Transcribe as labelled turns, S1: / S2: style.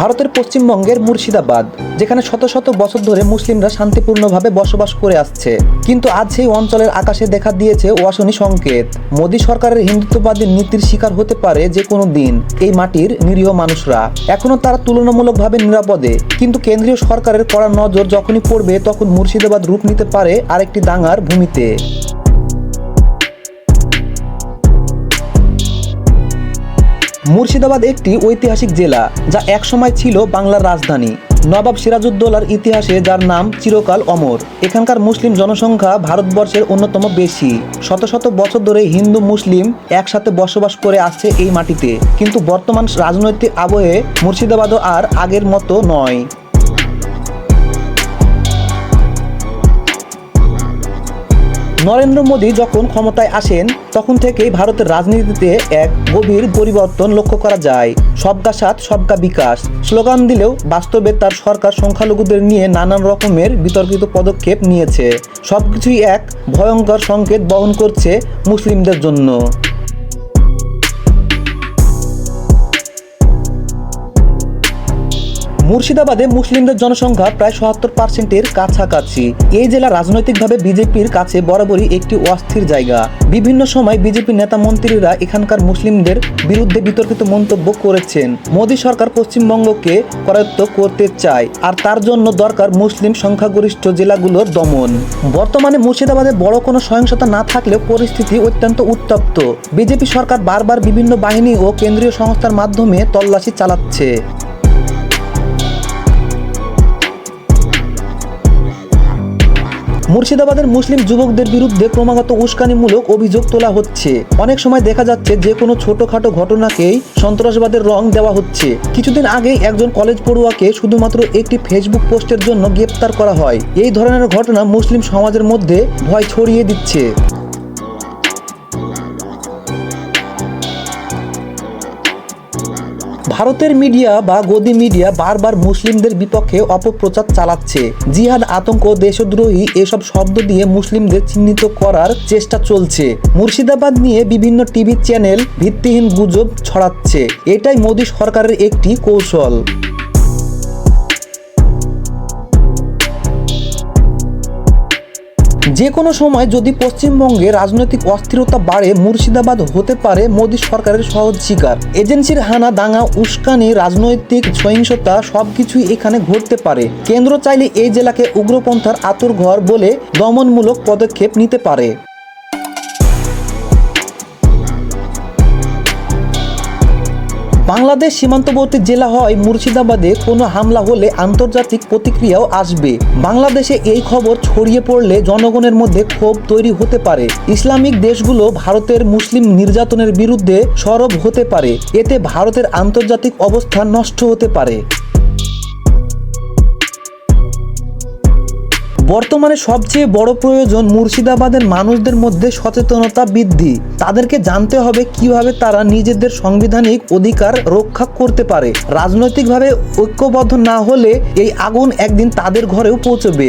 S1: ভারতের পশ্চিমবঙ্গের মুর্শিদাবাদ, যেখানে শত শত বছর ধরে মুসলিমরা শান্তিপূর্ণভাবে বসবাস করে আসছে। কিন্তু আজ সেই অঞ্চলের আকাশে দেখা দিয়েছে অশনি সংকেত। মোদী সরকারের হিন্দুত্ববাদী নীতির শিকার হতে পারে যে কোনো দিন, এই মাটির নিরীহ মানুষরা। এখনও তারা তুলনামূলকভাবে নিরাপদে, কিন্তু কেন্দ্রীয় সরকারের কড়া নজর যখনই পড়বে তখন মুর্শিদাবাদ রূপ নিতে পারে আরেকটি দাঙ্গার ভূমিতে। মুর্শিদাবাদ একটি ঐতিহাসিক জেলা, যা একসময় ছিল বাংলার রাজধানী। নবাব সিরাজউদ্দৌলার ইতিহাসে যার নাম চিরকাল অমর। এখানকার মুসলিম জনসংখ্যা ভারতবর্ষের অন্যতম বেশি। শত শত বছর ধরে হিন্দু, মুসলিম একসাথে বসবাস করে আসছে এই মাটিতে। কিন্তু বর্তমান রাজনৈতিক আবহে মুর্শিদাবাদও আর আগের মতো নয়। নরেন্দ্র মোদী যখন ক্ষমতায় আসেন, তখন থেকেই ভারতের রাজনীতিতে এক গভীর পরিবর্তন লক্ষ্য করা যায়। সবকা সাথ, সবকা বিকাশ। স্লোগান দিলেও বাস্তবে তার সরকার সংখ্যালঘুদের নিয়ে নানান রকমের বিতর্কিত পদক্ষেপ নিয়েছে। সবকিছুই এক ভয়ঙ্কর সংকেত বহন করছে মুসলিমদের জন্য। মুর্শিদাবাদে মুসলিমদের জনসংখ্যা প্রায় সত্তর পার্সেন্টের কাছাকাছি। এই জেলা রাজনৈতিকভাবে বিজেপির কাছে বরাবরই একটি অস্থির জায়গা। বিভিন্ন সময় বিজেপি নেতা মন্ত্রীরা এখানকার মুসলিমদের বিরুদ্ধে বিতর্কিত মন্তব্য করেছেন। মোদী সরকার পশ্চিমবঙ্গকে করায়ত্ত করতে চায়, আর তার জন্য দরকার মুসলিম সংখ্যাগরিষ্ঠ জেলাগুলোর দমন। বর্তমানে মুর্শিদাবাদে বড় কোনো সহিংসতা না থাকলেও পরিস্থিতি অত্যন্ত উত্তপ্ত। বিজেপি সরকার বারবার বিভিন্ন বাহিনী ও কেন্দ্রীয় সংস্থার মাধ্যমে তল্লাশি চালাচ্ছে। মুর্শিদাবাদের মুসলিম যুবকদের বিরুদ্ধে ক্রমাগত উস্কানিমূলক অভিযোগ তোলা হচ্ছে। অনেক সময় দেখা যাচ্ছে যে কোনো ছোটখাটো ঘটনাকেই সন্ত্রাসবাদের রং দেওয়া হচ্ছে। কিছুদিন আগেই একজন কলেজ পড়ুয়াকে শুধুমাত্র একটি ফেসবুক পোস্টের জন্য গ্রেপ্তার করা হয়। এই ধরনের ঘটনা মুসলিম সমাজের মধ্যে ভয় ছড়িয়ে দিচ্ছে। ভারতের মিডিয়া বা গদি মিডিয়া বারবার মুসলিমদের বিপক্ষে অপপ্রচার চালাচ্ছে। জিহাদ আতঙ্ক, দেশদ্রোহী এসব শব্দ দিয়ে মুসলিমদের চিহ্নিত করার চেষ্টা চলছে। মুর্শিদাবাদ নিয়ে বিভিন্ন টিভি চ্যানেল ভিত্তিহীন গুজব ছড়াচ্ছে। এটাই মোদী সরকারের একটি কৌশল। যে কোনো সময় যদি পশ্চিমবঙ্গে রাজনৈতিক অস্থিরতা বাড়ে, মুর্শিদাবাদ হতে পারে মোদী সরকারের সহজ শিকার। এজেন্সির হানা দাঙ্গা উস্কানি, রাজনৈতিক সহিংসতা সবকিছুই এখানে ঘটতে পারে। কেন্দ্র চাইলে এই জেলাকে উগ্রপন্থার আতুরঘর বলে দমনমূলক পদক্ষেপ নিতে পারে। বাংলাদেশ সীমান্তবর্তী জেলা হয় মুর্শিদাবাদে কোনো হামলা হলে আন্তর্জাতিক প্রতিক্রিয়াও আসবে। বাংলাদেশে এই খবর ছড়িয়ে পড়লে জনগণের মধ্যে ক্ষোভ তৈরি হতে পারে। ইসলামিক দেশগুলো ভারতের মুসলিম নির্যাতনের বিরুদ্ধে সরব হতে পারে। এতে ভারতের আন্তর্জাতিক অবস্থা নষ্ট হতে পারে। বর্তমানে সবচেয়ে বড় প্রয়োজন মুর্শিদাবাদের মানুষদের মধ্যে সচেতনতা বৃদ্ধি। তাদেরকে জানতে হবে কীভাবে তারা নিজেদের সাংবিধানিক অধিকার রক্ষা করতে পারে। রাজনৈতিকভাবে ঐক্যবদ্ধ না হলে এই আগুন একদিন তাদের ঘরেও পৌঁছবে।